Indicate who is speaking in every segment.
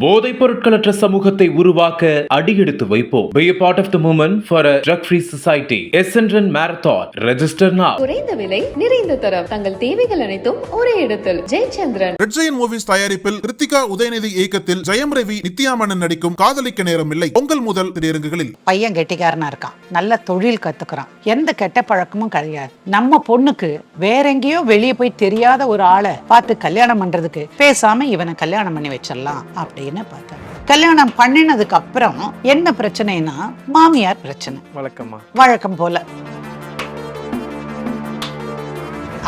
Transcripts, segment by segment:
Speaker 1: போதைப் பொருட்களற்ற சமூகத்தை உருவாக்க அடியெடுத்து வைப்போம். Be a part of the movement for a drug-free society. Essendon Marathon. Register now.
Speaker 2: குறைந்த விலை நிறைந்த தரம். தங்கள் தேவைகள் அனைத்தும் ஒரே இடத்தில். ஜெயச்சந்திரன்.
Speaker 3: ரெட் ஜெயன் மூவிஸ் தயாரிப்பில் கிருத்திகா உதயநிதி இயக்கத்தில் ஜெயம் ரவி நித்யாமணன் நடிக்கும் காதலிக்க நேரமில்லை பொங்கல் முதல் திரையரங்குகளில்.
Speaker 4: பையன் கெட்டிக்காரனா இருக்கான். நல்ல தொழில் கத்துக்கிறான். எந்த கெட்ட பழக்கமும் கிடையாது. நம்ம பொண்ணுக்கு வேற எங்கேயோ வெளியே போய் தெரியாத ஒரு ஆளை பார்த்து கல்யாணம் பண்றதுக்கு பேசாம இவனை கல்யாணம் பண்ணி வச்சிடலாம். அப்படின்னு பார்த்தேன் கல்யாணம் பண்ணினதுக்கு அப்புறம் என்ன பிரச்சனைனா மாமியார் பிரச்சனை.
Speaker 5: வழக்கமா
Speaker 4: வழக்கம் போல.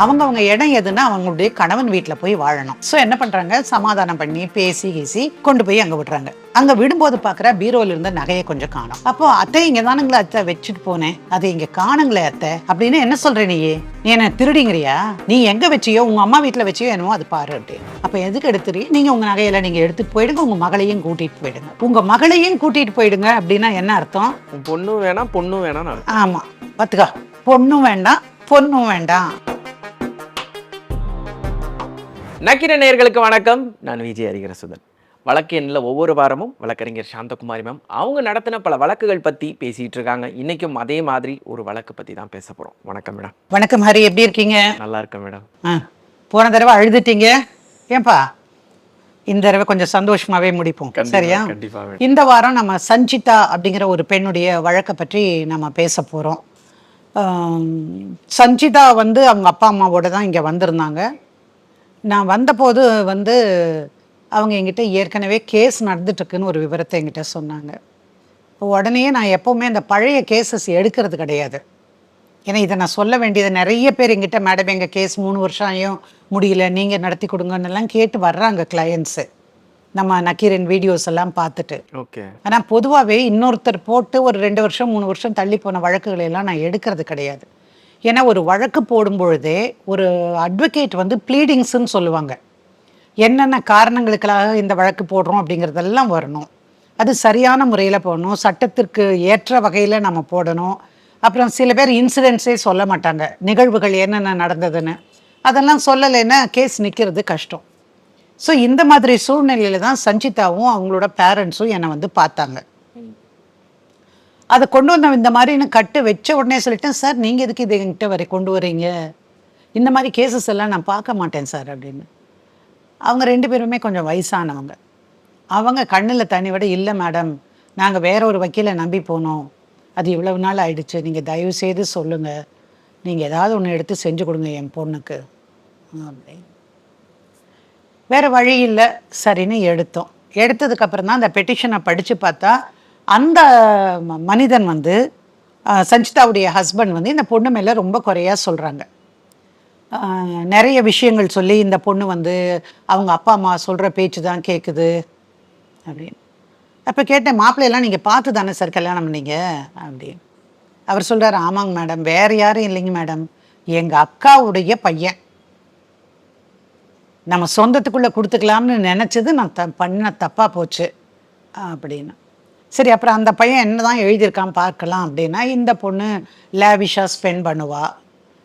Speaker 4: அவங்க அவங்க இடம் எதுன்னா அவங்களுடைய கணவன் வீட்டில் போய் வாழணும். ஸோ என்ன பண்றாங்க? சமாதானம் பண்ணி பேசி கீசி கொண்டு போய் அங்கே விடுறாங்க. அங்கே விடும்போது பார்க்குற பீரோல இருந்த நகையை கொஞ்சம் காணும். அப்போ அத்தை இங்கே தானுங்களே அத்தை? வச்சுட்டு போனேன். அதை இங்கே காணுங்களே அத்தை. அப்படின்னு என்ன சொல்ற நீ என்ன திருடிங்கிறியா? நீ எங்க வச்சியோ உங்க அம்மா வீட்டில் வச்சியோ என்னமோ அது பாரு அப்படின்னு. அப்போ எதுக்கு எடுத்துறீ? நீங்க உங்க நகையெல்லாம் நீங்க எடுத்துட்டு போயிடுங்க. உங்க மகளையும் கூட்டிட்டு போயிடுங்க. உங்க மகளையும் கூட்டிட்டு போயிடுங்க அப்படின்னா என்ன அர்த்தம்?
Speaker 5: பொண்ணும் வேணாம் பொண்ணும் வேணாம் நான்
Speaker 4: ஆமா. பாத்துக்கா. பொண்ணும் வேண்டாம் பொண்ணும் வேண்டாம்.
Speaker 5: நக்கிர நேயர்களுக்கு வணக்கம். நான் விஜய் ஹரிகரசுதன் வழக்கு எண்ணில் ஒவ்வொரு வாரமும் வழக்கறிஞர் சாந்தகுமாரி மேம் அவங்க நடத்தின பல வழக்குகள் பற்றி பேசிட்டு இருக்காங்க. இன்னைக்கும் அதே மாதிரி ஒரு வழக்கு பற்றி தான் பேச போகிறோம் வணக்கம் மேடம்
Speaker 4: வணக்கம் ஹரி எப்படி இருக்கீங்க?
Speaker 5: நல்லா இருக்கேன் மேடம்
Speaker 4: ஆ, போன தடவை அழுதுட்டீங்க. ஏன்பா? இந்த தடவை கொஞ்சம் சந்தோஷமாவே முடிப்போம். சரியா. இந்த வாரம் நம்ம சஞ்சிதா அப்படிங்கிற ஒரு பெண்ணுடைய வழக்கை பற்றி நம்ம பேச போறோம். ஆம், சஞ்சிதா வந்து அவங்க அப்பா அம்மாவோட தான் இங்கே வந்திருந்தாங்க. நான் வந்தபோது வந்து அவங்க என்கிட்ட ஏற்கனவே கேஸ் நடந்துட்டுருக்குன்னு ஒரு விவரத்தை என்கிட்ட சொன்னாங்க. உடனே நான் எப்போவுமே அந்த பழைய கேசஸ் எடுக்கிறது கிடையாது. ஏன்னா இதை நான் சொல்ல வேண்டியது நிறைய பேர் எங்கிட்ட மேடம் எங்கள் கேஸ் மூணு வருஷம் ஆயும் முடியல நீங்கள் நடத்தி கொடுங்கன்னு எல்லாம் கேட்டு வர்றாங்க கிளையன்ஸு நம்ம நக்கீரன் வீடியோஸ் எல்லாம் பார்த்துட்டு.
Speaker 5: ஓகே.
Speaker 4: ஆனால் பொதுவாகவே இன்னொருத்தர் போட்டு ஒரு ரெண்டு வருஷம் மூணு வருஷம் தள்ளி போன வழக்குகளை எல்லாம் நான் எடுக்கிறது கிடையாது. ஏன்னா ஒரு வழக்கு போடும் பொழுதே ஒரு அட்வொகேட் வந்து ப்ளீடிங்ஸ்ன்னு சொல்லுவாங்க. என்னென்ன காரணங்களுக்காக இந்த வழக்கு போடுறோம் அப்படிங்கிறதெல்லாம் வரணும். அது சரியான முறையில் போடணும். சட்டத்திற்கு ஏற்ற வகையில் நம்ம போடணும். அப்புறம் சில பேர் இன்சிடென்ட்ஸே சொல்ல மாட்டாங்க. நிகழ்வுகள் என்னென்ன நடந்ததுன்னு. அதெல்லாம் சொல்லலைன்னா கேஸ் நிற்கிறது கஷ்டம். ஸோ இந்த மாதிரி சூழ்நிலையில தான் சஞ்சிதாவும் அவங்களோட பேரண்ட்ஸும் என்னை வந்து பார்த்தாங்க. அதை கொண்டு வந்த இந்த மாதிரின்னு கட்டு வச்ச உடனே சொல்லிட்டேன் சார் நீங்கள் எதுக்கு இதை என்கிட்ட வரை கொண்டு வரீங்க? இந்த மாதிரி கேசஸ் எல்லாம் நான் பார்க்க மாட்டேன் சார் அப்படின்னு. அவங்க ரெண்டு பேருமே கொஞ்சம் வயசானவங்க. அவங்க கண்ணில் தண்ணி விட இல்லை மேடம் நாங்கள் வேற ஒரு வக்கீலை நம்பி போனோம். அது இவ்வளவு நாள் ஆயிடுச்சு. நீங்கள் தயவு செய்து சொல்லுங்கள் நீங்கள் ஏதாவது ஒன்று எடுத்து செஞ்சு கொடுங்க என் பொண்ணுக்கு. அப்படின்னு. வேறு வழி இல்லை. சரின்னு எடுத்தோம். எடுத்ததுக்கப்புறம் தான் அந்த பெட்டிஷனை படித்து பார்த்தா அந்த ம- மனிதன் வந்து சஞ்சிதாவுடைய ஹஸ்பண்ட் வந்து இந்த பொண்ணு மேலே ரொம்ப குறையாக சொல்கிறாங்க நிறைய விஷயங்கள் சொல்லி இந்த பொண்ணு வந்து அவங்க அப்பா அம்மா சொல்கிற பேச்சு தான் கேட்குது அப்படின்னு. அப்போ கேட்டேன் மாப்பிள்ளையெல்லாம் நீங்கள் பார்த்து தானே சார் கல்யாணம் பண்ணீங்க? அப்படின்னு. அவர் சொல்கிறார் ஆமாங்க மேடம் வேறு யாரும் இல்லைங்க மேடம். எங்கள் அக்காவுடைய பையன். நம்ம சொந்தத்துக்குள்ளே கொடுத்துக்கலாம்னு நினச்சது நான் த பண்ண தப்பாக போச்சு. அப்படின்னு. சரி அப்புறம் அந்த பையன் என்ன தான் எழுதியிருக்கான் பார்க்கலாம் அப்படின்னா இந்த பொண்ணு லேவிஷாக ஸ்பெண்ட் பண்ணுவா.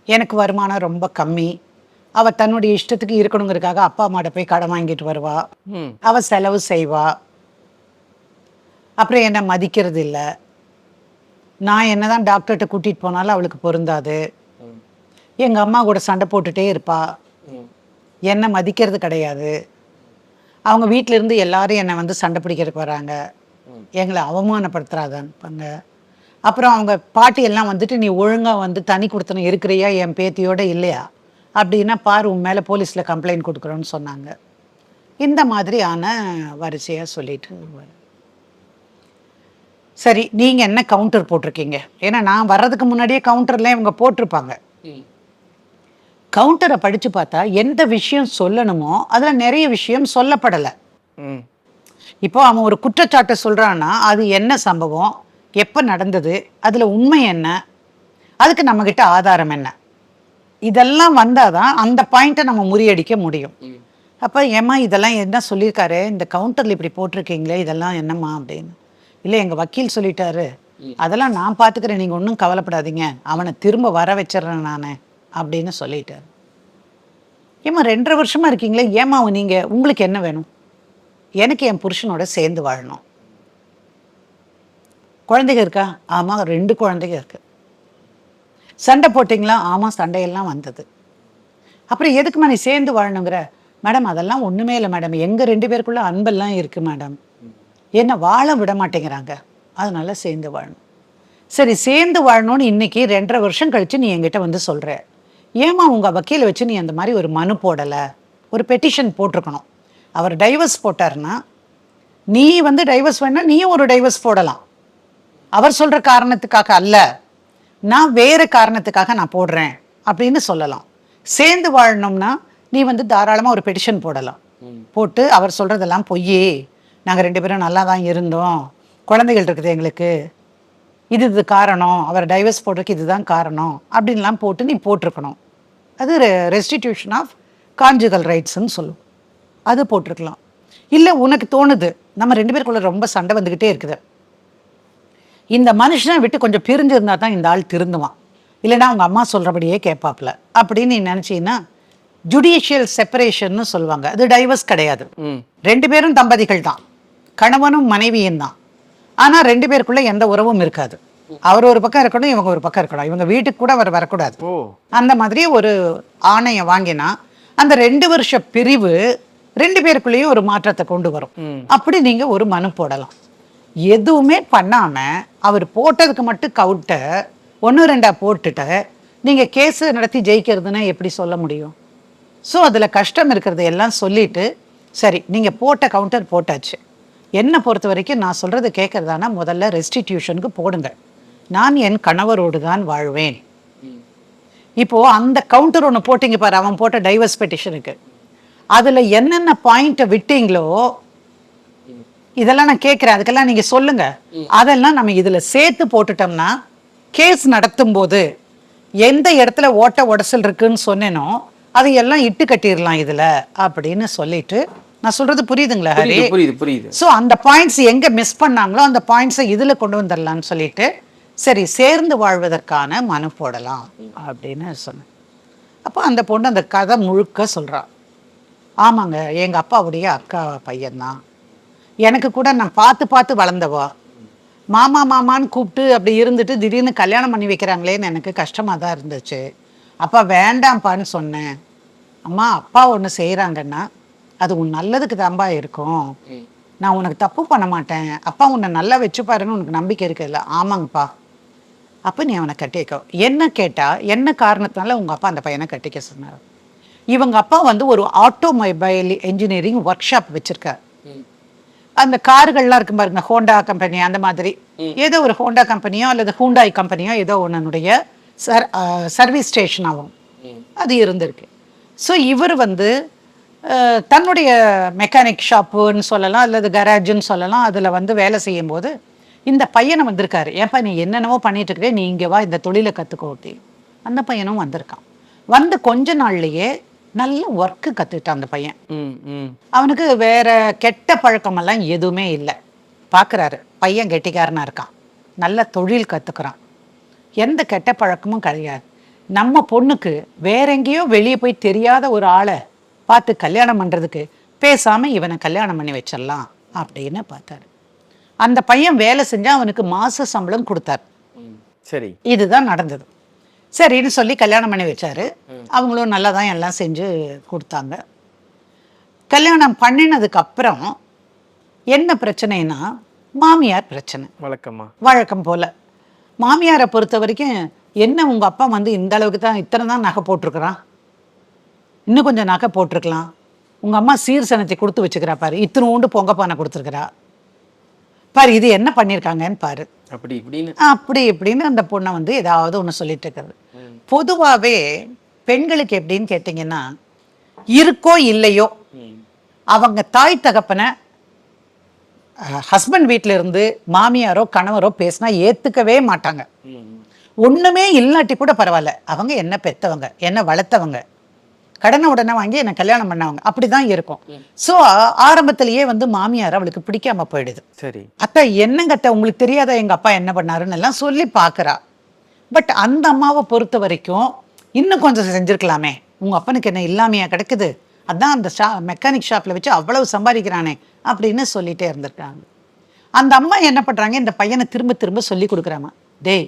Speaker 4: எனக்கு வருமானம் ரொம்ப கம்மி. அவள் தன்னுடைய இஷ்டத்துக்கு இருக்கணுங்கிறதுக்காக அப்பா அம்மாட்ட போய் கடன் வாங்கிட்டு வருவா. அவள் செலவு செய்வா. அப்புறம் என்னை மதிக்கிறது இல்லை. நான் என்னதான் டாக்டர்கிட்ட கூட்டிகிட்டு போனாலும் அவளுக்கு பொருந்தாது. எங்கள் அம்மா கூட சண்டை போட்டுட்டே இருப்பா. என்னை மதிக்கிறது கிடையாது. அவங்க வீட்ல இருந்து எல்லாரும் என்னை வந்து சண்டை பிடிக்கிறதுக்கு வராங்க. எங்களை அவமானப்படுத்துறாதான்ப்பாங்க அப்புறம் அவங்க பாட்டி எல்லாம் வந்துட்டு நீ ஒழுங்கா வந்து தனி கொடுத்தனும் இருக்கிறியா? என் பேத்தியோட இல்லையா? அப்படின்னா பாரு உன் மேலே போலீஸில் கம்ப்ளைண்ட் கொடுக்குறோன்னு சொன்னாங்க. இந்த மாதிரியான வரிசையாக சொல்லிட்டு. சரி நீங்கள் என்ன கவுண்டர் போட்டிருக்கீங்க? ஏன்னா நான் வர்றதுக்கு முன்னாடியே கவுண்டர்லாம் இவங்க போட்டிருப்பாங்க. கவுண்டரை படித்து பார்த்தா எந்த விஷயம் சொல்லணுமோ அதில் நிறைய விஷயம் சொல்லப்படலை. இப்போ அவன் ஒரு குற்றச்சாட்டை சொல்கிறான்னா அது என்ன சம்பவம்? எப்போ நடந்தது? அதில் உண்மை என்ன? அதுக்கு நம்மக்கிட்ட ஆதாரம் என்ன? இதெல்லாம் வந்தால் தான் அந்த பாயிண்ட்டை நம்ம முறியடிக்க முடியும். அப்போ ஏம்மா இதெல்லாம் என்ன சொல்லியிருக்காரு? இந்த கவுண்டரில் இப்படி போட்டிருக்கீங்களே இதெல்லாம் என்னம்மா அப்படின்னு. இல்லை எங்கள் வக்கீல் சொல்லிட்டாரு. அதெல்லாம் நான் பார்த்துக்கிறேன் நீங்கள் ஒன்றும் கவலைப்படாதீங்க. அவனை திரும்ப வர வச்சிடுறேன் நான் அப்படின்னு சொல்லிட்டாரு. ஏம்மா ரெண்டரை வருஷமா இருக்கீங்களே ஏம்மா நீங்க உங்களுக்கு என்ன வேணும்? எனக்கு என் புருஷனோட சேர்ந்து வாழணும். குழந்தைங்க இருக்கா? ஆமாம் ரெண்டு குழந்தைங்க இருக்கு. சண்டை போட்டிங்களா? ஆமாம் சண்டையெல்லாம் வந்தது. அப்புறம் எதுக்குமா நீ சேர்ந்து வாழணுங்கிற? மேடம் அதெல்லாம் ஒன்றுமே இல்லை மேடம். எங்கள் ரெண்டு பேருக்குள்ளே அன்பெல்லாம் இருக்குது மேடம். என்ன வாழ விட மாட்டேங்கிறாங்க. அதனால சேர்ந்து வாழணும். சரி சேர்ந்து வாழணும்னு இன்னைக்கு ரெண்டரை வருஷம் கழித்து நீ என்கிட்ட வந்து சொல்கிற ஏமா உங்கள் வக்கீலை வச்சு நீ அந்த மாதிரி ஒரு மனு போடலை? ஒரு பெட்டிஷன் போட்டிருக்கணும். அவர் டைவர்ஸ் போட்டாருன்னா நீ வந்து டைவர்ஸ் வேணா நீயும் ஒரு டைவர்ஸ் போடலாம். அவர் சொல்கிற காரணத்துக்காக அல்ல. நான் வேறு காரணத்துக்காக நான் போடுறேன் அப்படின்னு சொல்லலாம். சேர்ந்து வாழணும்னா நீ வந்து தாராளமாக ஒரு பெட்டிஷன் போடலாம். போட்டு அவர் சொல்கிறதெல்லாம் பொய்யே. நாங்கள் ரெண்டு பேரும் நல்லா தான் இருந்தோம். குழந்தைகள் இருக்குது எங்களுக்கு. இது இது காரணம். அவர் டைவர்ஸ் போடுறதுக்கு இதுதான் காரணம். அப்படின்லாம் போட்டு நீ போட்டிருக்கணும். அது ரெஸ்டிடியூஷன் ஆஃப் கான்ஜுகல் ரைட்ஸ்ன்னு சொல்லும் அது போட்டிருக்கலாம். இல்லை உனக்கு தோணுது நம்ம ரெண்டு பேருக்குள்ள ரொம்ப சண்டை வந்துக்கிட்டே இருக்குது. இந்த மனுஷனை விட்டு கொஞ்சம் பிரிஞ்சிருந்தா தான் இந்த ஆள் திருந்துவான். இல்லைன்னா அவங்க அம்மா சொல்கிறபடியே கேட்பாப்ல அப்படின்னு நீ நினச்சின்னா ஜுடிஷியல் செப்பரேஷன்னு சொல்லுவாங்க. அது டைவர்ஸ் கிடையாது. ரெண்டு பேரும் தம்பதிகள் தான். கணவனும் மனைவியும் தான். ஆனால் ரெண்டு பேருக்குள்ள எந்த உறவும் இருக்காது. அவர் ஒரு பக்கம் இருக்கணும் இவங்க ஒரு பக்கம் இருக்கணும். இவங்க வீட்டுக்கு கூட அவர் வரக்கூடாது. அந்த மாதிரி ஒரு ஆணையம் வாங்கினா அந்த ரெண்டு வருஷ பிரிவு ரெண்டு பேருக்குள்ளேயும் ஒரு மாற்றத்தை கொண்டு வரும். அப்படி நீங்க ஒரு மனு போடலாம். எதுவுமே பண்ணாம அவர் போட்டதுக்கு மட்டும் கவுட்ட ஒன்று ரெண்டா போட்டுட்டு நீங்க கேஸ் நடத்தி ஜெயிக்கிறதுன்னா எப்படி சொல்ல முடியும்? ஸோ அதில் கஷ்டம் இருக்கிறது எல்லாம் சொல்லிட்டு சரி நீங்கள் போட்ட கவுண்டர் போட்டாச்சு. என்னை பொறுத்த வரைக்கும் நான் சொல்கிறது கேட்குறதானா முதல்ல ரெஸ்டிடியூஷனுக்கு போடுங்க. நான் என் கணவரோடு தான் வாழ்வேன். இப்போ அந்த கவுண்டர் ஒன்று போட்டிங்க பாரு அவன் போட்ட டைவர்ஸ் பெட்டிஷனுக்கு அதில் என்னென்ன பாயிண்ட்டை விட்டீங்களோ இதெல்லாம் நான் கேட்குறேன் அதுக்கெல்லாம் நீங்கள் சொல்லுங்க. அதெல்லாம் நம்ம இதில் சேர்த்து போட்டுட்டோம்னா கேஸ் நடத்தும் போது எந்த இடத்துல ஓட்ட உடசல் இருக்குன்னு சொன்னேனோ அதை எல்லாம் இட்டு கட்டிடலாம் இதில் அப்படின்னு சொல்லிட்டு நான் சொல்றது புரியுதுங்களா ஹரி?
Speaker 5: புரியுது புரியுது.
Speaker 4: ஸோ அந்த பாயிண்ட்ஸ் எங்கே மிஸ் பண்ணாங்களோ அந்த பாயிண்ட்ஸை இதில் கொண்டு வந்துடலாம்னு சொல்லிட்டு சரி சேர்ந்து வாழ்வதற்கான மனு போடலாம் அப்படின்னு சொன்னேன். அப்போ அந்த பொண்ணு அந்த கதை முழுக்க சொல்றா. ஆமாங்க எங்கள் அப்பாவுடைய அக்கா பையன்தான். எனக்கு கூட நான் பார்த்து பார்த்து வளர்ந்தவா. மாமா மாமான்னு கூப்பிட்டு அப்படி இருந்துட்டு திடீர்னு கல்யாணம் பண்ணி வைக்கிறாங்களேன்னு எனக்கு கஷ்டமாக தான் இருந்துச்சு. அப்பா வேண்டாம்ப்பான்னு சொன்னேன். அம்மா அப்பா ஒன்று செய்கிறாங்கன்னா அது உன் நல்லதுக்கு தான்பா இருக்கும். நான் உனக்கு தப்பு பண்ண மாட்டேன். அப்பா உன்னை நல்லா வச்சுப்பாருன்னு உனக்கு நம்பிக்கை இருக்குல்ல ஆமாங்கப்பா. அப்போ நீ அவனை கட்டிக்கோ. என்ன கேட்டா என்ன காரணத்தினால உங்கள் அப்பா அந்த பையனை கட்டிக்க சொன்னார்? இவங்க அப்பா வந்து ஒரு ஆட்டோமொபைல் இன்ஜினியரிங் ஒர்க் ஷாப் வச்சிருக்கார் அந்த கார்கள்லாம் இருக்கும் பாருங்க ஹோண்டா கம்பெனி அந்த மாதிரி. ஏதோ ஒரு ஹோண்டா கம்பெனியோ அல்லது ஹூண்டாய் கம்பெனியோ ஏதோ ஒன்னுடைய சர் சர்வீஸ் ஸ்டேஷன் ஆகும். அது இருந்திருக்கு. ஸோ இவர் வந்து தன்னுடைய மெக்கானிக் ஷாப்புன்னு சொல்லலாம் அல்லது கராஜுன்னு சொல்லலாம் அதில் வந்து வேலை செய்யும் போது இந்த பையனை வந்திருக்காரு. ஏப்பா நீ என்னென்னவோ பண்ணிட்டு இருக்கிறே நீ இங்கே வா இந்த தொழிலை கற்றுக்கோட்டி அந்த பையனும் வந்திருக்கான். வந்து கொஞ்ச நாள்லயே நல்ல ஒர்க்கு கற்றுக்கிட்டான் அந்த பையன்.
Speaker 5: ம் ம்.
Speaker 4: அவனுக்கு வேற கெட்ட பழக்கமெல்லாம் எதுவுமே இல்லை. பார்க்குறாரு பையன் கெட்டிக்காரனா இருக்கான். நல்ல தொழில் கற்றுக்குறான் எந்த கெட்ட பழக்கமும் கிடையாது. நம்ம பொண்ணுக்கு வேற எங்கேயோ வெளியே போய் தெரியாத ஒரு ஆளை பார்த்து கல்யாணம் பண்ணுறதுக்கு பேசாமல் இவனை கல்யாணம் பண்ணி வச்சிடலாம் அப்படின்னு பார்த்தாரு. அந்த பையன் வேலை செஞ்சா அவனுக்கு மாச சம்பளம் கொடுத்தார்.
Speaker 5: சரி.
Speaker 4: இதுதான் நடந்தது. சரின்னு சொல்லி கல்யாணம் பண்ணி வச்சாரு. அவங்களும் நல்லா தான் எல்லாம் செஞ்சு கொடுத்தாங்க. கல்யாணம் பண்ணினதுக்கு அப்புறம் என்ன பிரச்சனைனா மாமியார் பிரச்சனை.
Speaker 5: வழக்கமா?
Speaker 4: வழக்கம் போல. மாமியாரை பொறுத்த வரைக்கும் என்ன உங்க அப்பா வந்து இந்த அளவுக்கு தான் இத்தனை தான் நகை போட்டிருக்கிறான்? இன்னும் கொஞ்சம் நகை போட்டிருக்கலாம். உங்க அம்மா சீர்சனத்தை கொடுத்து வச்சுக்கிறா பாரு. இத்தினோண்டு பொங்க பானை கொடுத்துருக்கிறா. பாரு இது என்ன பண்ணியிருக்காங்கன்னு பாரு.
Speaker 5: அப்படி இப்படின்னு.
Speaker 4: அப்படி இப்படின்னு அந்த பொண்ணை வந்து ஏதாவது ஒன்று சொல்லிட்டு இருக்கிறது. பொதுவாகவே பெண்களுக்கு எப்படின்னு கேட்டிங்கன்னா இருக்கோ இல்லையோ அவங்க தாய் தகப்பனை ஹஸ்பண்ட் வீட்டில் இருந்து மாமியாரோ கணவரோ பேசினா ஏற்றுக்கவே மாட்டாங்க. ஒன்றுமே இல்லாட்டி கூட பரவாயில்ல. அவங்க என்ன பெத்தவங்க என்ன வளர்த்தவங்க கடனை உடனே வாங்கி என்னை கல்யாணம் பண்ணவங்க. அப்படி தான் இருக்கும் ஸோ ஆரம்பத்திலேயே வந்து மாமியார் அவளுக்கு பிடிக்காம போயிடுது.
Speaker 5: சரி.
Speaker 4: அத்தை என்னங்கத்த உங்களுக்கு தெரியாதா எங்க அப்பா என்ன பண்ணாருன்னு எல்லாம் சொல்லி பார்க்கறா பட் அந்த அம்மாவை பொறுத்த வரைக்கும் இன்னும் கொஞ்சம் செஞ்சிருக்கலாமே. உங்க அப்பனுக்கு என்ன இல்லாமையா கிடைக்குது? அதான் அந்த ஷா மெக்கானிக் ஷாப்ல வச்சு அவ்வளவு சம்பாதிக்கிறானே அப்படின்னு சொல்லிட்டே இருந்திருக்காங்க. அந்த அம்மா என்ன பண்ணுறாங்க இந்த பையனை திரும்ப திரும்ப சொல்லி கொடுக்குறாமா. டேய்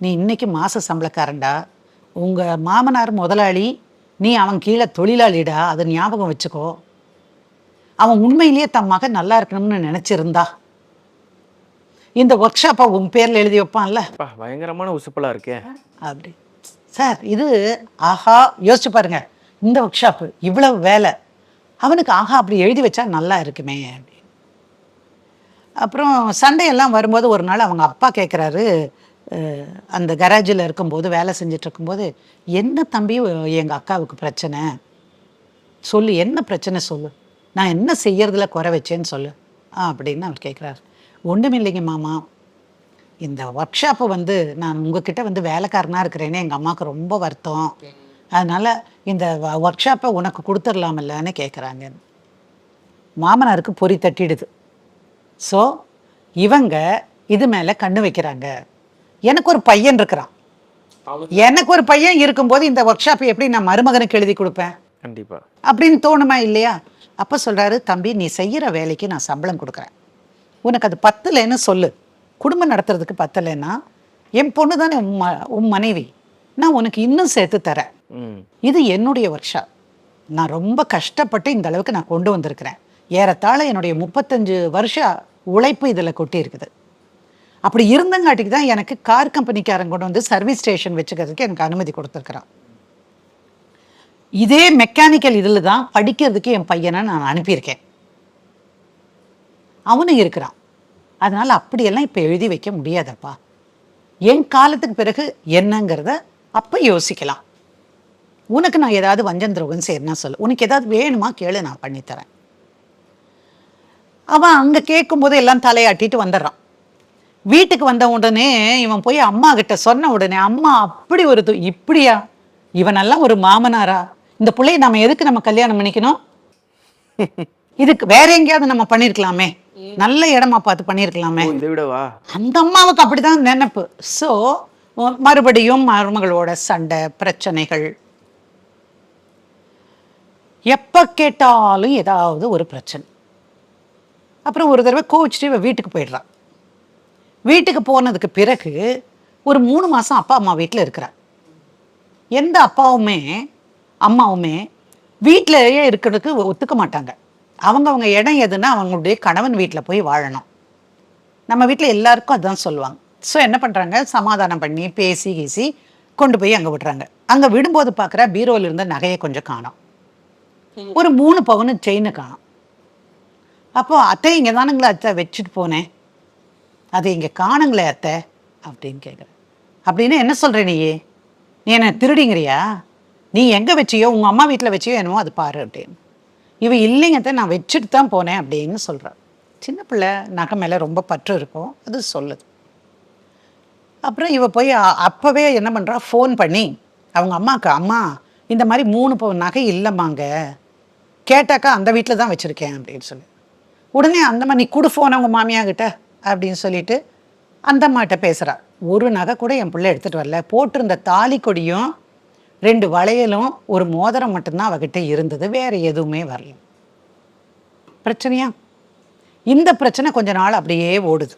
Speaker 4: நீ இன்னைக்கு மாத சம்பளக்காரன்டா. உங்கள் மாமனார் முதலாளி நீ அவன் கீழே தொழிலாளிடா அதை ஞாபகம் வச்சுக்கோ. அவன் உண்மையிலேயே தன் மகன் நல்லா இருக்கணும்னு நினச்சிருந்தா. இந்த ஒர்க் ஷாப்பை உன் பேரில் எழுதி வைப்பான்ல?
Speaker 5: பயங்கரமான உசுப்பலா இருக்கே.
Speaker 4: அப்படி. சார் இது ஆஹா யோசிச்சு பாருங்க. இந்த ஒர்க் ஷாப்பு இவ்வளவு வேலை. அவனுக்கு ஆஹா அப்படி எழுதி வச்சா நல்லா இருக்குமே அப்படி அப்புறம் சண்டே எல்லாம் வரும்போது ஒரு நாள் அவங்க அப்பா கேட்குறாரு அந்த கராஜில் இருக்கும்போது வேலை செஞ்சுட்டு இருக்கும்போது என்ன தம்பி எங்கள் அக்காவுக்கு பிரச்சனை? சொல்லு என்ன பிரச்சனை சொல்லு? நான் என்ன செய்யறதுல குறை வச்சேன்னு சொல்லு. ஆ அப்படின்னு அவர் கேட்குறாரு ஒன்றும் இல்லைங்க மாமா. இந்த ஒர்க் ஷாப்பை வந்து நான் உங்ககிட்ட வந்து வேலைக்காரனாக இருக்கிறேனே எங்கள் அம்மாவுக்கு ரொம்ப வருத்தம். அதனால் இந்த ஒர்க் ஷாப்பை உனக்கு கொடுத்துடலாமில்லன்னு கேட்குறாங்க மாமனாருக்கு பொறி தட்டிடுது. ஸோ இவங்க இது மேலே கண்ணு வைக்கிறாங்க. எனக்கு ஒரு பையன் இருக்கிறான். எனக்கு ஒரு பையன் இருக்கும்போது இந்த ஒர்க் ஷாப்பை எப்படி நான் மருமகனுக்கு எழுதி கொடுப்பேன்?
Speaker 5: கண்டிப்பா.
Speaker 4: அப்படின்னு தோணுமா இல்லையா? அப்போ சொல்கிறாரு தம்பி நீ செய்கிற வேலைக்கு நான் சம்பளம் கொடுக்குறேன். உனக்கு அது பத்தலைன்னு சொல்லு. குடும்பம் நடத்துறதுக்கு பத்தலைன்னா என் பொண்ணு தானே உன் மனைவி. நான் உனக்கு இன்னும் சேர்த்து தரேன்.
Speaker 5: ம்.
Speaker 4: இது என்னுடைய ஒர்க் ஷாப் நான் ரொம்ப கஷ்டப்பட்டு இந்த அளவுக்கு நான் கொண்டு வந்திருக்கிறேன். ஏறத்தாழ என்னுடைய முப்பத்தஞ்சு வருஷ உழைப்பு இதில் கொட்டி இருக்குது அப்படி இருந்தங்காட்டிக்கு தான் எனக்கு கார் கம்பெனிக்காரன் கொண்டு வந்து சர்வீஸ் ஸ்டேஷன் வச்சுக்கிறதுக்கு எனக்கு அனுமதி கொடுத்துருக்குறான். இதே மெக்கானிக்கல் இதில் தான் படிக்கிறதுக்கு என் பையனை நான் அனுப்பியிருக்கேன். அவனும் இருக்கிறான். அதனால் அப்படியெல்லாம் இப்போ எழுதி வைக்க முடியாதப்பா. என் காலத்துக்கு பிறகு என்னங்கிறத அப்போ யோசிக்கலாம். உனக்கு நான் ஏதாவது வஞ்சன் துரோகம் செய்யணும்னா சொல்லு. உனக்கு ஏதாவது வேணுமா கேளு நான் பண்ணித்தரேன். அவன் அங்கே கேட்கும்போது எல்லாம் தலையாட்டிட்டு வந்துடுறான். வீட்டுக்கு வந்த உடனே இவன் போய் அம்மா கிட்ட சொன்ன உடனே அம்மா அப்படி ஒரு இப்படியா? இவனெல்லாம் ஒரு மாமனாரா? இந்த பிள்ளைய நம்ம எதுக்கு நம்ம கல்யாணம் பண்ணிக்கணும்? இதுக்கு வேற எங்கேயாவது நம்ம பண்ணியிருக்கலாமே நல்ல இடமா பார்த்து
Speaker 5: விடவா
Speaker 4: அந்த அம்மாவுக்கு அப்படிதான் நினைப்பு. ஸோ மறுபடியும் மருமகளோட சண்டை பிரச்சனைகள். எப்போ கேட்டாலும் ஏதாவது ஒரு பிரச்சனை. அப்புறம் ஒரு தடவை கோவிச்சுட்டு இவ வீட்டுக்கு போயிடுறான் வீட்டுக்கு போனதுக்கு பிறகு ஒரு மூணு மாதம் அப்பா அம்மா வீட்டில் இருக்கிறார். எந்த அப்பாவுமே அம்மாவுமே வீட்டிலேயே இருக்கிறதுக்கு ஒத்துக்க மாட்டாங்க. அவங்க அவங்க இடம் எதுன்னா அவங்களுடைய கணவன் வீட்டில் போய் வாழணும். நம்ம வீட்டில் எல்லாருக்கும் அதுதான் சொல்லுவாங்க. ஸோ என்ன பண்ணுறாங்க சமாதானம் பண்ணி பேசி கீசி கொண்டு போய் அங்கே விடுறாங்க. அங்கே விடும்போது பார்க்குற பீரோவில் இருந்த நகையை கொஞ்சம் காணோம். ஒரு மூணு பவுனு செயினை காணோம். அப்போ அத்தை இங்கே தானுங்களா அத்தை? வச்சுட்டு போனேன். அது இங்கே காணுங்களே அத்தை அப்படின்னு கேட்குறேன். அப்படின்னு என்ன சொல்கிற நீ? நீ என்ன திருடிங்கிறியா? நீ எங்கே வச்சியோ உங்கள் அம்மா வீட்டில் வச்சியோ என்னவோ அது பாரு அப்படின்னு. இவ இல்லைங்க நான் வச்சுட்டு தான் போனேன் அப்படின்னு சொல்கிறாள் சின்ன பிள்ளை நகை மேலே ரொம்ப பற்று இருக்கும் அது சொல்லுது அப்புறம் இவ போய் அப்போவே என்ன பண்ணுறா ஃபோன் பண்ணி அவங்க அம்மாவுக்கு அம்மா இந்த மாதிரி மூணு பவுன் நகை இல்லைம்மாங்க. கேட்டாக்கா அந்த வீட்டில் தான் வச்சுருக்கேன் அப்படின்னு சொல்லி. உடனே அந்த மாதிரி நீ கொடு ஃபோன் அவங்க மாமியாகிட்ட அப்படின்னு சொல்லிட்டு அந்த அம்மாட்ட பேசுகிறா ஒரு நகை கூட என் பிள்ளை எடுத்துகிட்டு வரல. போட்டிருந்த தாலி கொடியும் ரெண்டு வளையலும் ஒரு மோதிரம் மட்டும்தான் அவகிட்ட இருந்தது. வேற எதுவுமே வரல. பிரச்சனையா? இந்த பிரச்சனை கொஞ்ச நாள் அப்படியே ஓடுது.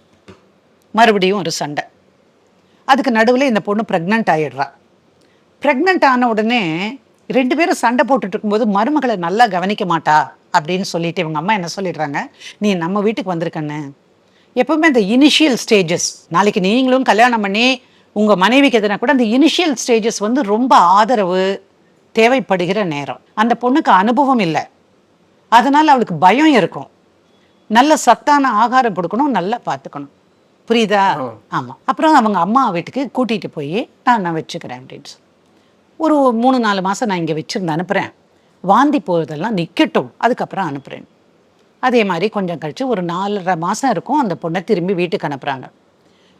Speaker 4: மறுபடியும் ஒரு சண்டை. அதுக்கு நடுவில் இந்த பொண்ணு ப்ரெக்னென்ட் ஆகிடுறா ப்ரெக்னென்ட் ஆன உடனே ரெண்டு பேரும் சண்டை போட்டுட்டு இருக்கும்போது மருமகளை நல்லா கவனிக்க மாட்டா அப்படின்னு சொல்லிட்டு இவங்க அம்மா என்ன சொல்லிடுறாங்க? நீ நம்ம வீட்டுக்கு வந்திருக்கன்னு எப்பவுமே இந்த இனிஷியல் ஸ்டேஜஸ் நாளைக்கு நீங்களும் கல்யாணம் பண்ணி உங்கள் மனைவிக்கு எதுனா கூட அந்த இனிஷியல் ஸ்டேஜஸ் வந்து ரொம்ப ஆதரவு தேவைப்படுகிற நேரம். அந்த பொண்ணுக்கு அனுபவம் இல்லை. அதனால் அவளுக்கு பயம் இருக்கும். நல்ல சத்தான ஆகாரம் கொடுக்கணும் நல்லா பார்த்துக்கணும். புரியுதா? ஆமாம் அப்புறம் அவங்க அம்மா வீட்டுக்கு கூட்டிகிட்டு போய் நான் நான் வச்சுக்கிறேன் அப்படின்னு ஒரு மூணு நாலு மாதம் நான் இங்கே வச்சுருந்து அனுப்புகிறேன் வாந்தி போகிறதெல்லாம் நிற்கட்டும் அதுக்கப்புறம் அனுப்புகிறேன் அதே மாதிரி கொஞ்சம் கழிச்சு ஒரு நாலரை மாதம் இருக்கும் அந்த பொண்ணை திரும்பி வீட்டுக்கு அனுப்புகிறாங்க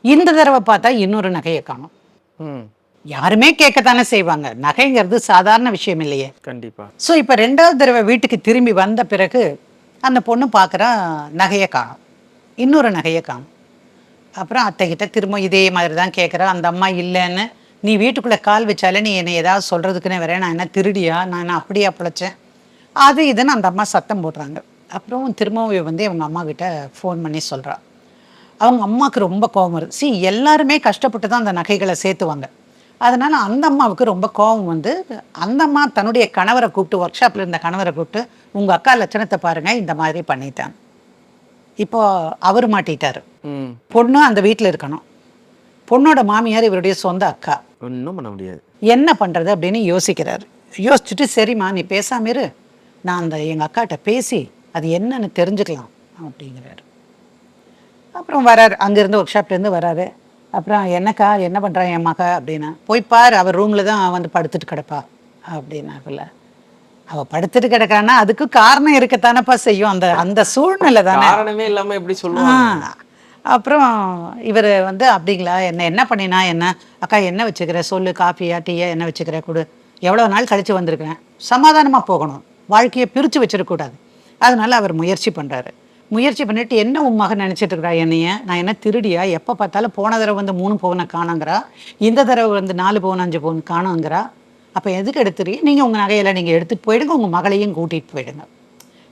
Speaker 4: இந்த தடவை பார்த்தா இன்னொரு நகையை காணும்.
Speaker 5: ம்.
Speaker 4: யாருமே கேட்கத்தானே செய்வாங்க. நகைங்கிறது சாதாரண விஷயம் இல்லையே.
Speaker 5: கண்டிப்பா.
Speaker 4: ஸோ இப்போ ரெண்டாவது தடவை வீட்டுக்கு திரும்பி வந்த பிறகு அந்த பொண்ணு பார்க்குறா நகையை காணும். இன்னொரு நகையை காணும். அப்புறம் அத்தைக்கிட்ட திரும்ப இதே மாதிரி தான் கேட்குறா. அந்த அம்மா இல்லைன்னு நீ வீட்டுக்குள்ளே கால் வச்சாலே நீ என்னை ஏதாவது சொல்கிறதுக்குன்னே வரேன் நான் என்ன திருடியா? நான் என்ன அப்படியா பிழைச்சேன் அது இதுன்னு அந்த அம்மா சத்தம் போடுறாங்க. அப்புறம் திரும்பவும் வந்து இவங்க அம்மா கிட்ட ஃபோன் பண்ணி சொல்றா. அவங்க அம்மாவுக்கு ரொம்ப கோபம் வருது. சி எல்லாருமே கஷ்டப்பட்டு தான் அந்த நகைகளை சேர்த்துவாங்க. அதனால அந்த அம்மாவுக்கு ரொம்ப கோபம் வந்து அந்த அம்மா தன்னுடைய கணவரை கூப்பிட்டு ஒர்க் ஷாப்பில் இருந்த கணவரை கூப்பிட்டு உங்கள் அக்கா லட்சணத்தை பாருங்க இந்த மாதிரி பண்ணிட்டாங்க இப்போ அவர் மாட்டிட்டாரு.
Speaker 5: ம்.
Speaker 4: பொண்ணு அந்த வீட்டில் இருக்கணும். பொண்ணோட மாமியார் இவருடைய சொந்த அக்கா.
Speaker 5: ஒன்றும் பண்ண முடியாது.
Speaker 4: என்ன பண்ணுறது அப்படின்னு யோசிக்கிறாரு. யோசிச்சுட்டு சரிம்மா நீ பேசாம இரு. நான் அந்த எங்கள் அக்காட்ட பேசி அது என்னன்னு தெரிஞ்சுக்கலாம் அப்படிங்கிறாரு. அப்புறம் வராரு. அங்கேருந்து ஒர்க் ஷாப்லேருந்து வராரு. அப்புறம் என்னக்கா என்ன பண்ணுறான் என் மக அப்படின்னா போய் பாரு அவள் ரூமில் தான் வந்து படுத்துட்டு கிடப்பா அப்படின்னாக்குல்ல அவள் படுத்துட்டு கிடக்கான்னா அதுக்கு காரணம் இருக்கத்தானப்பா செய்யும். அந்த அந்த சூழ்நிலை தானே.
Speaker 5: காரணமே இல்லாம எப்படி சொல்லுவாங்க.
Speaker 4: அப்புறம் இவர் வந்து அப்படிங்களா என்ன என்ன பண்ணினா என்ன? அக்கா என்ன வச்சுக்கிற? சொல்லு காஃபியா டீயா என்ன வச்சுக்கிற? கொடு. எவ்வளோ நாள் கழிச்சு வந்திருக்கிறேன். சமாதானமாக போகணும். வாழ்க்கையை பிரித்து வச்சிடக்கூடாது. அதனால அவர் முயற்சி பண்ணுறாரு முயற்சி பண்ணிட்டு என்ன உன் மகன் நினச்சிட்டு இருக்கிறா என்னைய? நான் என்ன திருடியா? எப்போ பார்த்தாலும் போன தடவை வந்து மூணு பவுனை காணுங்கிறா? இந்த தடவை வந்து நாலு பவுன் அஞ்சு பவுன் காணுங்கிறா? அப்போ எதுக்கு எடுத்துறீங்க? நீங்கள் உங்கள் நகையெல்லாம் நீங்கள் எடுத்துகிட்டு போயிடுங்க. உங்கள் மகளையும் கூட்டிகிட்டு போயிடுங்க.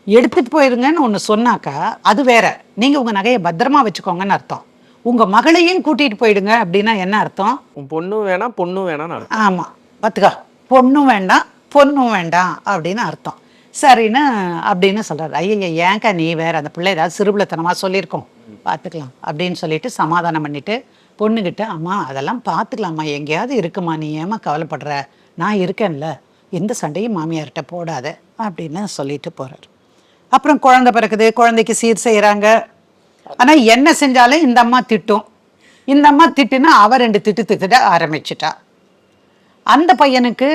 Speaker 4: எடுத்துட்டு போயிருங்கன்னு ஒன்று சொன்னாக்கா அது வேற. நீங்க உங்க நகையை பத்திரமா வச்சுக்கோங்கன்னு அர்த்தம். உங்க மகளையும் கூட்டிட்டு போயிடுங்க அப்படின்னா என்ன அர்த்தம்?
Speaker 5: உன் பொண்ணும் வேணாம் பொண்ணும் வேணாம்னு அர்த்தம்.
Speaker 4: ஆமா. பார்த்துக்கா. பொண்ணும் வேண்டாம் பொண்ணும் வேண்டாம் அப்படின்னு அர்த்தம். சரின்னு அப்படின்னு சொல்கிறார் ஐயா ஏன்க்கா நீ வேற அந்த பிள்ளை ஏதாவது சிறுபிள்ளைத்தனமா சொல்லியிருக்கோம். பார்த்துக்கலாம் அப்படின்னு சொல்லிட்டு சமாதானம் பண்ணிட்டு பொண்ணுக்கிட்ட அம்மா அதெல்லாம் பார்த்துக்கலாம்மா எங்கேயாவது இருக்குமா? நீ ஏமா கவலைப்படுற? நான் இருக்கேன்ல. எந்த சண்டையும் மாமியார்கிட்ட போடாத. அப்படின்னு சொல்லிட்டு போகிறார் அப்புறம் குழந்தை பிறக்குது. குழந்தைக்கு சீர் செய்கிறாங்க ஆனால் என்ன செஞ்சாலும் இந்த அம்மா திட்டும். இந்த அம்மா திட்டுனா அவ ரெண்டு திட்டு திட்டிட ஆரம்பிச்சிட்டா. அந்த பையனுக்கு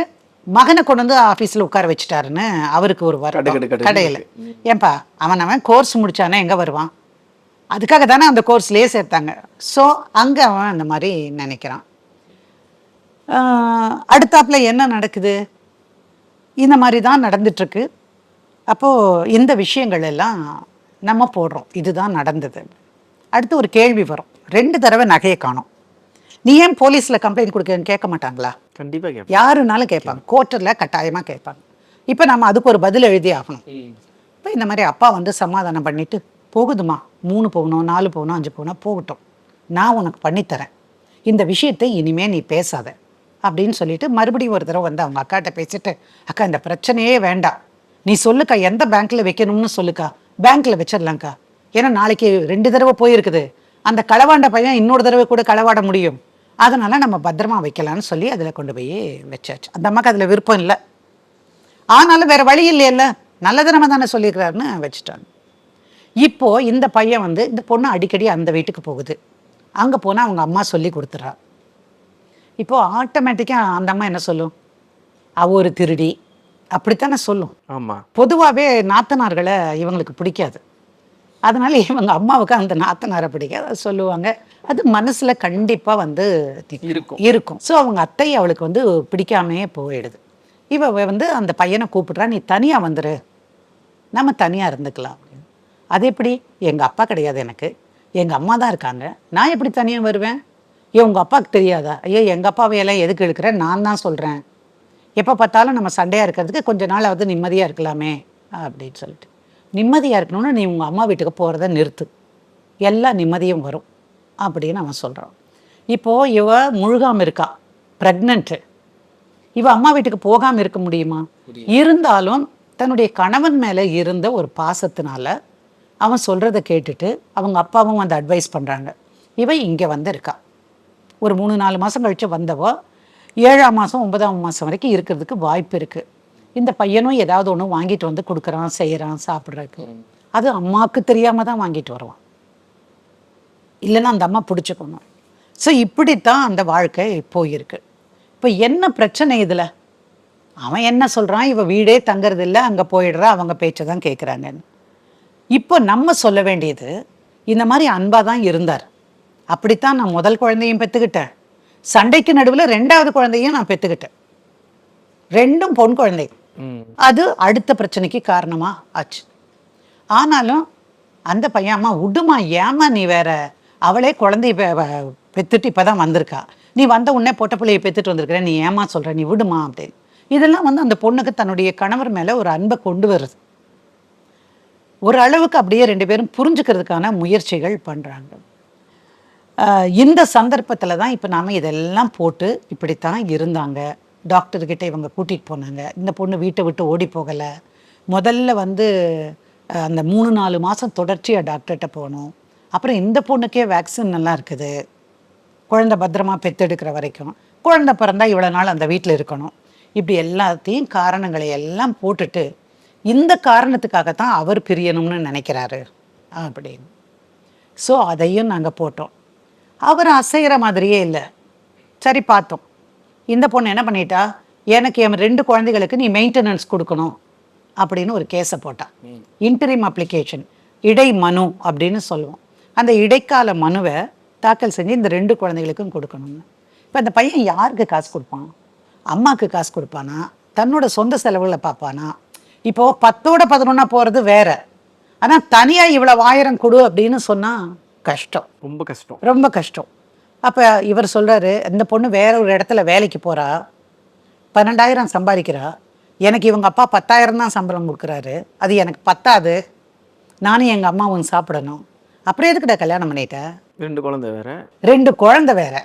Speaker 4: மகனை கொண்டு வந்து ஆஃபீஸில் உட்கார வச்சுட்டாருன்னு அவருக்கு ஒரு வரும் கடையில். ஏன்பா அவன் அவன் கோர்ஸ் முடிச்சானே எங்கே வருவான்? அதுக்காக தானே அந்த கோர்ஸ்லேயே சேர்த்தாங்க. ஸோ அங்கே அவன் அந்த மாதிரி நினைக்கிறான். அடுத்தாப்புல என்ன நடக்குது? இந்த மாதிரி தான் நடந்துட்டுருக்கு. அப்போது இந்த விஷயங்கள் எல்லாம் நம்ம போடுறோம். இதுதான் நடந்தது. அடுத்து ஒரு கேள்வி வரும். ரெண்டு தடவை நகையை காணோம். நீ ஏன் போலீஸில் கம்ப்ளைண்ட் கொடுக்கன்னு கேட்க மாட்டாங்களா?
Speaker 5: கண்டிப்பா கேட்பேன்
Speaker 4: யாருனாலும் கேட்பாங்க. கோர்ட்டில் கட்டாயமாக கேட்பாங்க. இப்போ நம்ம அதுக்கு ஒரு பதில் எழுதி ஆகணும். இப்போ இந்த மாதிரி அப்பா வந்து சமாதானம் பண்ணிட்டு போகுதுமா மூணு போகணும் நாலு போகணும் அஞ்சு போகணும் போகட்டும். நான் உனக்கு பண்ணித்தரேன். இந்த விஷயத்தை இனிமே நீ பேசாத. அப்படின்னு சொல்லிட்டு மறுபடியும் ஒரு தடவை வந்து அவங்க அக்காட்ட பேசிட்டு அக்கா இந்த பிரச்சனையே வேண்டாம். நீ சொல்லுக்கா எந்த பேங்க்ல வைக்கணும்னு சொல்லுக்கா? பேங்க்ல வச்சிடலாம்க்கா. ஏன்னா நாளைக்கு ரெண்டு தடவை போயிருக்குது. அந்த களவாண்ட பையன் இன்னொரு தடவை கூட களவாட முடியும். அதனால நம்ம பத்திரமா வைக்கலாம்னு சொல்லி அதில் கொண்டு போய் வச்சாச்சு. அந்த அம்மாக்கு அதில் விருப்பம் இல்லை. ஆனாலும் வேற வழி இல்லையல்ல. நல்லதனமா தானே சொல்லியிருக்கிறாருன்னு வச்சுட்டாங்க. இப்போ இந்த பையன் வந்து இந்த பொண்ணு அடிக்கடி அந்த வீட்டுக்கு போகுது. அங்க போனா அவங்க அம்மா சொல்லி கொடுத்துறா. இப்போ ஆட்டோமேட்டிக்கா அந்த அம்மா என்ன சொல்லும்? அவ ஒரு திருடி. அப்படித்தானே சொல்லும்.
Speaker 5: ஆமா.
Speaker 4: பொதுவாகவே நாத்தனார்களை இவங்களுக்கு பிடிக்காது. அதனால இவங்க அம்மாவுக்கு அந்த நாத்தனாரை பிடிக்காது. அது சொல்லுவாங்க. அது மனசுல கண்டிப்பா வந்து.
Speaker 5: இருக்கும்.
Speaker 4: இருக்கும். ஸோ அவங்க அத்தை அவளுக்கு வந்து பிடிக்காமையே போயிடுது. இவ வந்து அந்த பையனை கூப்பிடுறா நீ தனியா வந்துரு. நம்ம தனியா இருந்துக்கலாம். அது எப்படி? எங்க அப்பா கிடையாது எனக்கு. எங்க அம்மா தான் இருக்காங்க. நான் எப்படி தனியா வருவேன்? ஏன் உங்க அப்பாவுக்கு தெரியாதா? ஐயோ எங்க அப்பாவையெல்லாம் எதுக்கு எடுக்கிறேன் நான் தான் சொல்றேன். எப்போ பார்த்தாலும் நம்ம சண்டையாக இருக்கிறதுக்கு கொஞ்ச நாளாவது நிம்மதியாக இருக்கலாமே. அப்படின்னு சொல்லிட்டு. நிம்மதியாக இருக்கணும்னா நீ உங்கள் அம்மா வீட்டுக்கு போகிறத நிறுத்து. எல்லா நிம்மதியும் வரும் அப்படின்னு அவன் சொல்கிறான் இப்போது இவ முழுகாமல் இருக்கா ப்ரெக்னென்ட்டு இவ அம்மா வீட்டுக்கு போகாமல் இருக்க முடியுமா? இருந்தாலும் தன்னுடைய கணவன் மேலே இருந்த ஒரு பாசத்தினால அவன் சொல்கிறத கேட்டுட்டு அவங்க அப்பாவும் வந்து அட்வைஸ் பண்ணுறாங்க இவ இங்கே வந்து இருக்கா. ஒரு மூணு நாலு மாதம் கழிச்சு வந்தவோ ஏழாம் மாதம் ஒன்பதாம் மாதம் வரைக்கும் இருக்கிறதுக்கு வாய்ப்பு இருக்குது இந்த பையனும் ஏதாவது ஒன்று வாங்கிட்டு வந்து கொடுக்குறான் செய்கிறான் சாப்பிட்றதுக்கு. அது அம்மாவுக்கு தெரியாமல் தான் வாங்கிட்டு வருவான். இல்லைன்னா அந்த அம்மா பிடிச்சிக்கணும். ஸோ இப்படித்தான் அந்த வாழ்க்கை போயிருக்கு. இப்போ என்ன பிரச்சனை இதில்? அவன் என்ன சொல்கிறான் இவ வீடே தங்கறது இல்லை அங்கே போயிடுறா அவங்க பேச்சை தான் கேட்குறாங்கன்னு இப்போ நம்ம சொல்ல வேண்டியது இந்த மாதிரி அன்பாக தான் இருந்தார். அப்படித்தான் நான் முதல் குழந்தையும் பெற்றுக்கிட்டேன் சண்டைக்கு நடுவில் ரெண்டாவது குழந்தையும் நான் பெற்றுக்கிட்டேன் ரெண்டும் பொன் குழந்தை. அது அடுத்த பிரச்சனைக்கு காரணமா ஆச்சு. ஆனாலும் அந்த பையன் அம்மா விடுமா ஏமா நீ வேற? அவளே குழந்தை பெத்துட்டு இப்போ பெத்துட்டு இப்பதான் வந்திருக்கா. நீ வந்த உடனே பொட்ட பிள்ளையை பெத்துட்டு வந்திருக்கிற நீ ஏமா சொல்ற? நீ விடுமா? அப்படின்னு. இதெல்லாம் வந்து அந்த பொண்ணுக்கு தன்னுடைய கணவர் மேல ஒரு அன்பை கொண்டு வருது. ஒரு அளவுக்கு அப்படியே ரெண்டு பேரும் புரிஞ்சுக்கிறதுக்கான முயற்சிகள் பண்ணுறாங்க இந்த சந்தர்ப்பத்தில் தான் இப்போ நாம் இதெல்லாம் போட்டு இப்படித்தான் இருந்தாங்க. டாக்டர்கிட்ட இவங்க கூட்டிகிட்டு போனாங்க. இந்த பொண்ணு வீட்டை விட்டு ஓடி போகலை. முதல்ல வந்து அந்த மூணு நாலு மாதம் தொடர்ச்சியாக டாக்டர்கிட்ட போகணும். அப்புறம் இந்த பொண்ணுக்கே வேக்சின் நல்லா இருக்குது. குழந்தை பத்திரமா பெத்தெடுக்கிற வரைக்கும். குழந்த பிறந்தா இவ்வளோ நாள் அந்த வீட்டில் இருக்கணும். இப்படி எல்லாத்தையும் காரணங்களை எல்லாம் போட்டுட்டு இந்த காரணத்துக்காகத்தான் அவர் பிரியணும்னு நினைக்கிறாரு. அப்படின்னு. ஸோ அதையும் நாங்கள் போட்டோம். அவர் அசைகிற மாதிரியே இல்லை. சரி பார்த்தோம். இந்த பொண்ணு என்ன பண்ணிட்டா? எனக்கு என் ரெண்டு குழந்தைகளுக்கு நீ மெயின்டெனன்ஸ் கொடுக்கணும் அப்படின்னு ஒரு கேஸை போட்டா. இன்டரிம் அப்ளிகேஷன் இடை மனு அப்படின்னு சொல்லுவோம். அந்த இடைக்கால மனுவை தாக்கல் செஞ்சு இந்த ரெண்டு குழந்தைகளுக்கும் கொடுக்கணும்னு. இப்போ அந்த பையன் யாருக்கு காசு கொடுப்பான்? அம்மாவுக்கு காசு கொடுப்பானா? தன்னோட சொந்த செலவுகளை பார்ப்பானா? இப்போ பத்தோட பதினொன்னா போகிறது வேற. ஆனால் தனியாக இவ்வளோ ஆயிரம் கொடு அப்படின்னு சொன்னால் கஷ்டம்.
Speaker 5: ரொம்ப கஷ்டம்.
Speaker 4: ரொம்ப கஷ்டம். அப்போ இவர் சொல்றாரு இந்த பொண்ணு வேற ஒரு இடத்துல வேலைக்கு போறா பன்னெண்டாயிரம் சம்பாதிக்கிறா எனக்கு இவங்க அப்பா பத்தாயிரம் தான் சம்பளம் கொடுக்குறாரு அது எனக்கு பத்தாது நானும் எங்கள் அம்மாவும் சாப்பிடணும். அப்புறம் எதுக்குடா கல்யாணம் பண்ணிட்ட?
Speaker 5: ரெண்டு குழந்தை வேற.
Speaker 4: ரெண்டு குழந்தை வேற.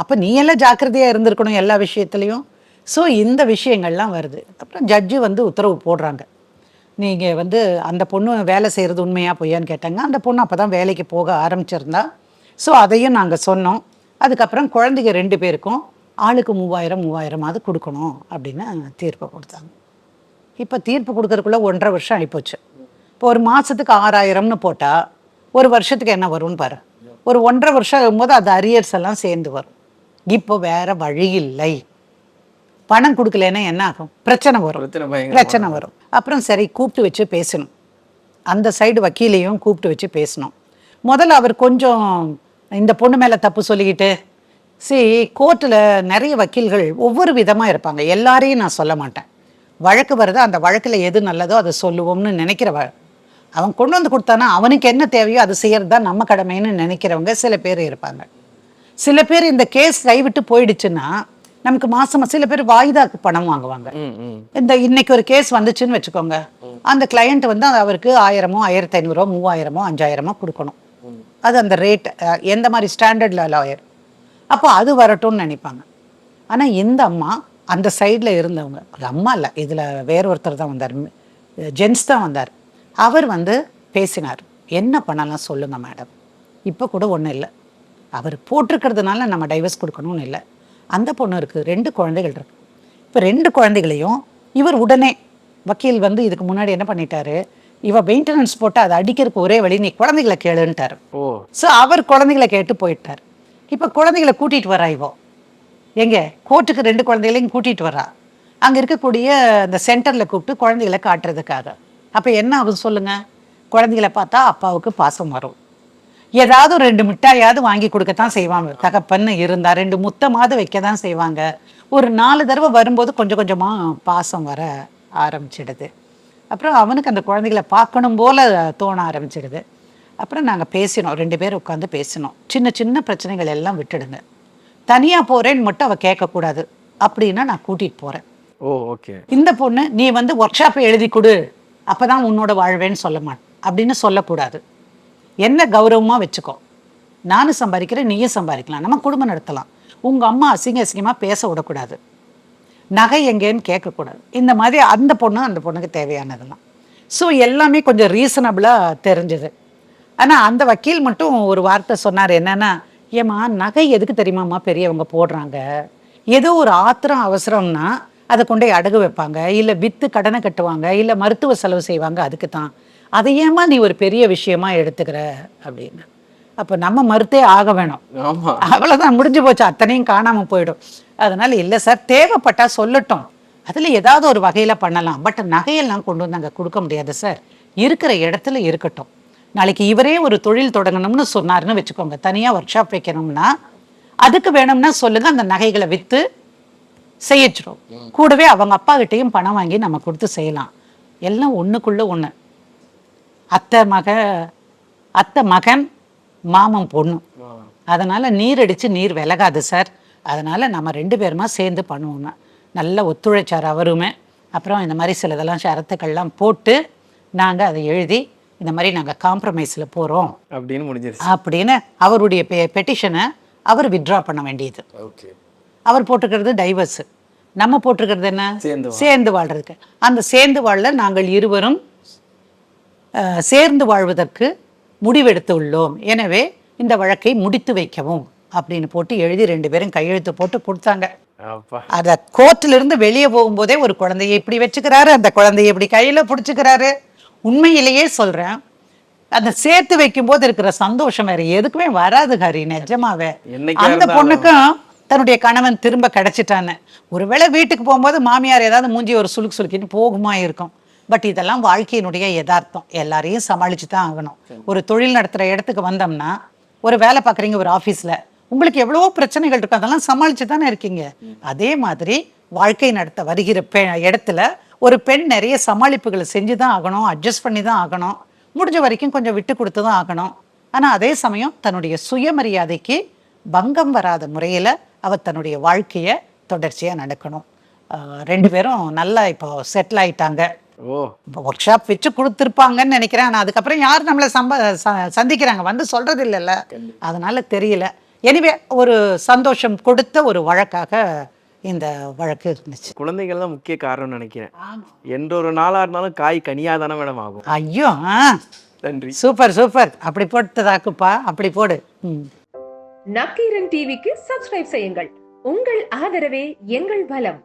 Speaker 4: அப்போ நீ எல்லாம் ஜாக்கிரதையாக இருந்திருக்கணும் எல்லா விஷயத்துலையும். ஸோ இந்த விஷயங்கள்லாம் வருது. அப்புறம் ஜட்ஜு வந்து உத்தரவு போடுறாங்க. நீங்கள் வந்து அந்த பொண்ணு வேலை செய்கிறது உண்மையா பொய்யான்னு கேட்டாங்க. அந்த பொண்ணு அப்போ தான் வேலைக்கு போக ஆரம்பிச்சிருந்தா. ஸோ அதையும் நாங்கள் சொன்னோம். அதுக்கப்புறம் குழந்தைங்க ரெண்டு பேருக்கும் ஆளுக்கு மூவாயிரம் மூவாயிரமாவது கொடுக்கணும் அப்படின்னு தீர்ப்பு கொடுத்தாங்க. இப்போ தீர்ப்பு கொடுக்கறதுக்குள்ள ஒன்றரை வருஷம் ஆகிப்போச்சு இப்போ ஒரு மாதத்துக்கு ஆறாயிரம்னு போட்டால் ஒரு வருஷத்துக்கு என்ன வரும்னு பாரு. ஒரு ஒன்றரை வருஷம் ஆகும்போது அது அரியர்ஸ் எல்லாம் சேர்ந்து வரும். இப்போ வேற வழி இல்லை. பணம் கொடுக்கலன்னா என்ன ஆகும்? பிரச்சனை வரும்.
Speaker 5: பிரச்சனை
Speaker 4: வரும். அப்புறம் சரி கூப்பிட்டு வச்சு பேசணும். அந்த சைடு வக்கீலையும் கூப்பிட்டு வச்சு பேசணும். முதல்ல அவர் கொஞ்சம் இந்த பொண்ணு மேலே தப்பு சொல்லிக்கிட்டு சரி கோர்ட்டில் நிறைய வக்கீல்கள் ஒவ்வொரு விதமாக இருப்பாங்க. எல்லாரையும் நான் சொல்ல மாட்டேன். வழக்கு வருது அந்த வழக்கில் எது நல்லதோ அதை சொல்லுவோம்னு நினைக்கிறவ அவன் கொண்டு வந்து கொடுத்தானா அவனுக்கு என்ன தேவையோ அது செய்யறது தான் நம்ம கடமைன்னு நினைக்கிறவங்க சில பேர் இருப்பாங்க. சில பேர் இந்த கேஸ் கைவிட்டு போயிடுச்சுன்னா நமக்கு மாசமா சில பேர் வாய்தாக்கு பணம் வாங்குவாங்க. இந்த இன்னைக்கு ஒரு கேஸ் வந்துச்சுன்னு வச்சுக்கோங்க. அந்த கிளையண்ட் வந்து அவருக்கு ஆயிரமோ ஆயிரத்தி ஐநூறோ மூவாயிரமோ அஞ்சாயிரமோ கொடுக்கணும். அது அந்த ரேட் எந்த மாதிரி ஸ்டாண்டர்டில் லாயர் அப்போ அது வரட்டும்னு நினைப்பாங்க. ஆனால் இந்த அம்மா அந்த சைடில் இருந்தவங்க அது அம்மா இல்லை இதில் வேற ஒருத்தர் தான் வந்தார் ஜென்ஸ் தான் வந்தார். அவர் வந்து பேசினார் என்ன பண்ணலாம் சொல்லுங்கள் மேடம் இப்போ கூட ஒன்றும் இல்லை. அவர் போட்டிருக்கிறதுனால நம்ம டைவர்ஸ் கொடுக்கணும்னு இல்லை. அந்த பொண்ணு இருக்குது ரெண்டு குழந்தைகள் இருக்கு. இப்போ ரெண்டு குழந்தைகளையும் இவர் உடனே வக்கீல் வந்து இதுக்கு முன்னாடி என்ன பண்ணிட்டாரு இவ மெயின்டெனன்ஸ் போட்டு அதை அடிக்கிறதுக்கு ஒரே வழி நீ குழந்தைகளை கேளுன்ட்டாரு.
Speaker 5: ஓ.
Speaker 4: ஸோ அவர் குழந்தைகளை கேட்டு போயிட்டார். இப்போ குழந்தைகளை கூட்டிட்டு வரா இவோ? எங்க? கோர்ட்டுக்கு ரெண்டு குழந்தைகளையும் கூட்டிட்டு வரா? அங்க இருக்கக்கூடிய அந்த சென்டர்ல கூப்பிட்டு குழந்தைகளை காட்டுறதுக்காக. அப்ப என்ன ஆகும் சொல்லுங்க? குழந்தைகளை பார்த்தா அப்பாவுக்கு பாசம் வரும். ஏதாவது ரெண்டு மிட்டாயாவது வாங்கி கொடுக்கத்தான் செய்வாங்க. தகப்பன்னு இருந்தா ரெண்டு முத்தமாவது வைக்க தான் செய்வாங்க. ஒரு நாலு தடவை வரும்போது கொஞ்சம் கொஞ்சமா பாசம் வர ஆரம்பிச்சிடுது. அப்புறம் அவனுக்கு அந்த குழந்தைகளை பார்க்கணும் போல தோண ஆரம்பிச்சிடுது அப்புறம் நாங்கள் பேசினோம் ரெண்டு பேரும் உட்காந்து பேசினோம். சின்ன சின்ன பிரச்சனைகள் எல்லாம் விட்டுடுங்க. தனியாக போகிறேன்னு மட்டும் அவள் கேட்கக்கூடாது. அப்படின்னா நான் கூட்டிகிட்டு போகிறேன்
Speaker 5: ஓ ஓகே.
Speaker 4: இந்த பொண்ணு நீ வந்து ஒர்க் ஷாப்பை எழுதி கொடு. அப்பதான் உன்னோட வாழ்வேன்னு சொல்ல மாட்டேன். அப்படின்னு சொல்லக்கூடாது. என்ன கௌரவமா வச்சுக்கோ. நானும் சம்பாதிக்கிறேன் நீயும் சம்பாதிக்கலாம். நம்ம குடும்பம் நடத்தலாம். உங்க அம்மா அசிங்க அசிங்கமா பேச விடக்கூடாது. நகை எங்கேன்னு கேட்கக்கூடாது. இந்த மாதிரி அந்த பொண்ணு அந்த பொண்ணுக்கு தேவையானதெல்லாம். ஸோ எல்லாமே கொஞ்சம் ரீசனபிளாக தெரிஞ்சது. ஆனால் அந்த வக்கீல் மட்டும் ஒரு வார்த்தை சொன்னார் என்னென்னா ஏம்மா நகை எதுக்கு தெரியுமாம்மா பெரியவங்க போடுறாங்க? ஏதோ ஒரு ஆத்திரம் அவசரம்னா அதை கொண்டு போய் அடகு வைப்பாங்க. இல்லை விற்று கடனை கட்டுவாங்க. இல்லை மருத்துவ செலவு செய்வாங்க. அதுக்கு தான் அதை ஏம்மா நீ ஒரு பெரிய விஷயமா எடுத்துக்கிற? அப்படின்னு. அப்போ நம்ம மறுத்தே ஆக வேணும்.
Speaker 5: ஆமா.
Speaker 4: அவ்வளவுதான் முடிஞ்சு போச்சு. அத்தனையும் காணாம போயிடும். அதனால இல்லை சார் தேவைப்பட்டா சொல்லட்டும். அதுல ஏதாவது ஒரு வகையில பண்ணலாம். பட் நகையெல்லாம் கொண்டு வந்து அங்க கொடுக்க முடியாது சார். இருக்கிற இடத்துல இருக்கட்டும். நாளைக்கு இவரே ஒரு தொழில் தொடங்கணும்னு சொன்னாருன்னு வச்சுக்கோங்க. தனியா ஒர்க் ஷாப் வைக்கணும்னா அதுக்கு வேணும்னா சொல்லுங்க. அந்த நகைகளை வித்து செய்யச்சிடும் கூடவே அவங்க அப்பா கிட்டயும் பணம் வாங்கி நம்ம கொடுத்து செய்யலாம். எல்லாம் ஒண்ணுக்குள்ள ஒண்ணு. அத்தை மக அத்தை மகன் மாமன் பொண்ணு. அதனால நீர் அடிச்சு நீர் விலகாது சார். அதனால நம்ம ரெண்டு பேருமா சேர்ந்து பண்ணுவோங்க நல்ல ஒத்துழைச்சார் அவருமே. அப்புறம் இந்த மாதிரி சிலதெல்லாம் ஷரத்துக்கள்லாம் போட்டு நாங்கள் அதை எழுதி இந்த மாதிரி நாங்கள் காம்ப்ரமைஸில் போகிறோம்
Speaker 5: அப்படின்னு முடிஞ்சிருச்சு.
Speaker 4: அப்படின்னு அவருடைய பெ பெட்டிஷனை அவர் வித்ட்ரா பண்ண வேண்டியது.
Speaker 5: ஓகே.
Speaker 4: அவர் போட்டிருக்கிறது டைவர்ஸ் நம்ம போட்டிருக்கிறது என்ன?
Speaker 5: சேர்ந்து வாழ்.
Speaker 4: சேர்ந்து வாழ்றதுக்கு. அந்த சேர்ந்து வாழ நாங்கள் இருவரும் சேர்ந்து வாழ்வதற்கு முடிவெடுத்து உள்ளோம் எனவே இந்த வழக்கை முடித்து வைக்கவும் அப்படின்னு போட்டு எழுதி ரெண்டு பேரும் கையெழுத்து போட்டு கொடுத்தாங்க. அத கோர்ட்ல இருந்து வெளியே போகும்போதே ஒரு குழந்தையை இப்படி வச்சுக்கிறாரு அந்த குழந்தையை இப்படி கையில பிடிச்சுக்கிறாரு. உண்மையிலேயே சொல்றேன் அந்த சேர்த்து வைக்கும்போது இருக்கிற சந்தோஷம் வேற எதுக்குமே வராது ஹரி. நிஜமாவே. அந்த. பொண்ணுக்கும் தன்னுடைய கணவன் திரும்ப கிடைச்சிட்டான்னு. ஒருவேளை வீட்டுக்கு போகும்போது மாமியார் ஏதாவது மூஞ்சி ஒரு சுளுக்கு சுளுக்கின்னு போகுமா இருக்கும் பட் இதெல்லாம் வாழ்க்கையினுடைய யதார்த்தம். எல்லாரையும் சமாளிச்சு தான் ஆகணும் ஒரு தொழில் நடத்துற இடத்துக்கு வந்தோம்னா ஒரு வேலை பார்க்குறீங்க ஒரு ஆஃபீஸில் உங்களுக்கு எவ்வளவோ பிரச்சனைகள் இருக்கும். அதெல்லாம் சமாளிச்சு தானே இருக்கீங்க அதே மாதிரி வாழ்க்கை நடத்த வருகிற பெ இடத்துல ஒரு பெண் நிறைய சமாளிப்புகளை செஞ்சு தான் ஆகணும் அட்ஜஸ்ட் பண்ணி தான் ஆகணும். முடிஞ்ச வரைக்கும் கொஞ்சம் விட்டு கொடுத்து தான் ஆகணும். ஆனால் அதே சமயம் தன்னுடைய சுயமரியாதைக்கு பங்கம் வராத முறையில் அவர் தன்னுடைய வாழ்க்கையை தொடர்ச்சியாக நடக்கணும். ரெண்டு பேரும் நல்லா இப்போ செட்டில் ஆயிட்டாங்க. ஒர்க் ஷாப் வச்சு கொடுத்துருப்பாங்கன்னு நினைக்கிறேன். ஆனால் அதுக்கப்புறம் யார் நம்மளை சம்ப ச- சந்திக்கிறாங்க? வந்து சொல்றது இல்லைல்ல அதனால தெரியல. எனிவே ஒரு சந்தோஷம் கொடுத்த ஒரு வழக்காக இந்த வழக்கு இருந்துச்சு.
Speaker 5: குழந்தைகள் தான் முக்கிய காரணம்னு நினைக்கிறேன். எந்த ஒரு நாளா இருந்தாலும் காய் கனியா தானே மேடம் ஆகும்.
Speaker 4: ஐயோ ஆ.
Speaker 5: நன்றி.
Speaker 4: Super super. அப்படி போட்டதாக்குப்பா. அப்படி போடு. ம்.
Speaker 6: நக்கீரன் டிவிக்கு சப்ஸ்கிரைப் செய்யுங்கள். உங்கள் ஆதரவே எங்கள் பலம்.